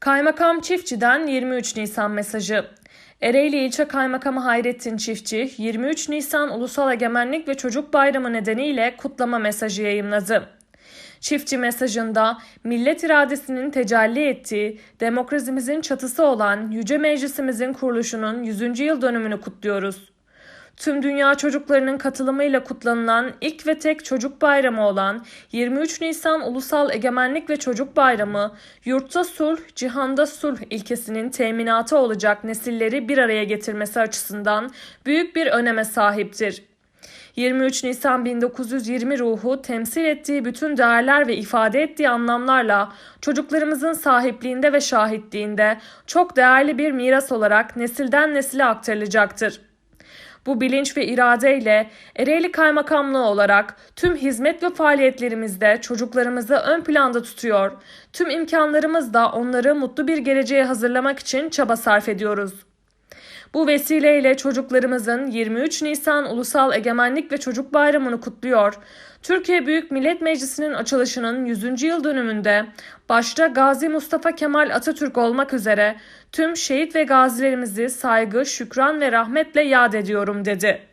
Kaymakam Çiftçi'den 23 Nisan mesajı. Ereğli İlçe Kaymakamı Hayrettin Çiftçi, 23 Nisan Ulusal Egemenlik ve Çocuk Bayramı nedeniyle kutlama mesajı yayımladı. Çiftçi mesajında millet iradesinin tecelli ettiği, demokrasimizin çatısı olan Yüce Meclisimizin kuruluşunun 100. yıl dönümünü kutluyoruz. Tüm dünya çocuklarının katılımıyla kutlanılan ilk ve tek çocuk bayramı olan 23 Nisan Ulusal Egemenlik ve Çocuk Bayramı, yurtta sulh, cihanda sulh ilkesinin teminatı olacak nesilleri bir araya getirmesi açısından büyük bir öneme sahiptir. 23 Nisan 1920 ruhu temsil ettiği bütün değerler ve ifade ettiği anlamlarla çocuklarımızın sahipliğinde ve şahitliğinde çok değerli bir miras olarak nesilden nesile aktarılacaktır. Bu bilinç ve iradeyle Ereğli Kaymakamlığı olarak tüm hizmet ve faaliyetlerimizde çocuklarımızı ön planda tutuyor. Tüm imkanlarımızla onları mutlu bir geleceğe hazırlamak için çaba sarf ediyoruz. Bu vesileyle çocuklarımızın 23 Nisan Ulusal Egemenlik ve Çocuk Bayramı'nı kutluyor. Türkiye Büyük Millet Meclisi'nin açılışının 100. yıl dönümünde başta Gazi Mustafa Kemal Atatürk olmak üzere tüm şehit ve gazilerimizi saygı, şükran ve rahmetle yad ediyorum dedi.